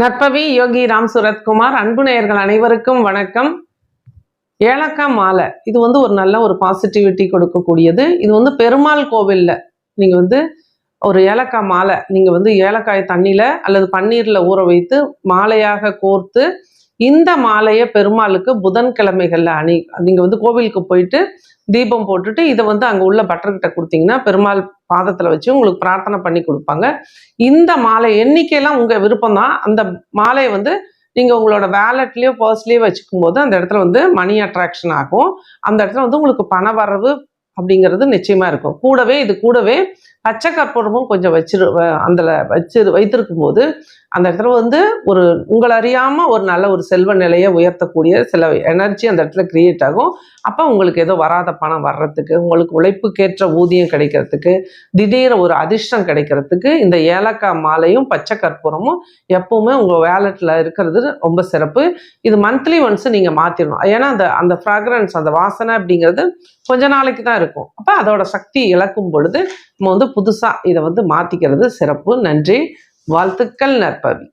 நற்பவி யோகி ராம் சுரத்குமார் அன்பு நேயர்கள் அனைவருக்கும் வணக்கம். ஏலக்காய் மாலை இது வந்து ஒரு நல்ல ஒரு பாசிட்டிவிட்டி கொடுக்கக்கூடியது. இது வந்து பெருமாள் கோவிலில் நீங்கள் வந்து ஒரு ஏலக்காய் மாலை நீங்கள் வந்து ஏலக்காய் தண்ணியில் அல்லது பன்னீரில் ஊற வைத்து மாலையாக கோர்த்து இந்த மாலையை பெருமாளுக்கு புதன்கிழமைகளில் அணி நீங்கள் வந்து கோவிலுக்கு போயிட்டு தீபம் போட்டுட்டு இதை வந்து அங்கே உள்ள பட்டர்கிட்ட கொடுத்தீங்கன்னா பெருமாள் பாதத்தில் வச்சு உங்களுக்கு பிரார்த்தனை பண்ணி கொடுப்பாங்க. இந்த மாலை எண்ணிக்கையெல்லாம் உங்கள் விருப்பம் தான் அந்த மாலையை வந்து நீங்கள் உங்களோட வேலட்லேயோ பர்ஸ்லேயோ வச்சுக்கும் போது அந்த இடத்துல வந்து மணி அட்ராக்ஷன் ஆகும். அந்த இடத்துல வந்து உங்களுக்கு பண வரவு அப்படிங்கிறது நிச்சயமா இருக்கும். கூடவே இது கூடவே பச்சை கற்பூரமும் கொஞ்சம் வச்சிரு அந்த வச்சு வைத்திருக்கும் போது அந்த இடத்துல வந்து ஒரு உங்களை அறியாம ஒரு நல்ல ஒரு செல்வ நிலையை உயர்த்தக்கூடிய சில எனர்ஜி அந்த இடத்துல கிரியேட் ஆகும். அப்போ உங்களுக்கு ஏதோ வராத பணம் வர்றதுக்கு உங்களுக்கு உழைப்புக்கேற்ற ஊதியம் கிடைக்கிறதுக்கு திடீர் ஒரு அதிர்ஷ்டம் கிடைக்கிறதுக்கு இந்த ஏலக்காய் மாலையும் பச்சை கற்பூரமும் எப்பவுமே உங்கள் வேலெட்டில் இருக்கிறது ரொம்ப சிறப்பு. இது மந்த்லி ஒன்ஸ் நீங்கள் மாற்றிடணும் ஏன்னா அந்த அந்த ஃப்ராக்ரன்ஸ் அந்த வாசனை அப்படிங்கிறது கொஞ்ச நாளைக்கு தான் இருக்கும். அப்போ அதோட சக்தி இழக்கும் பொழுது நம்ம வந்து புதுசாக இதை வந்து மாற்றிக்கிறது சிறப்பு. நன்றி. வாழ்த்துக்கள் நற்பவி.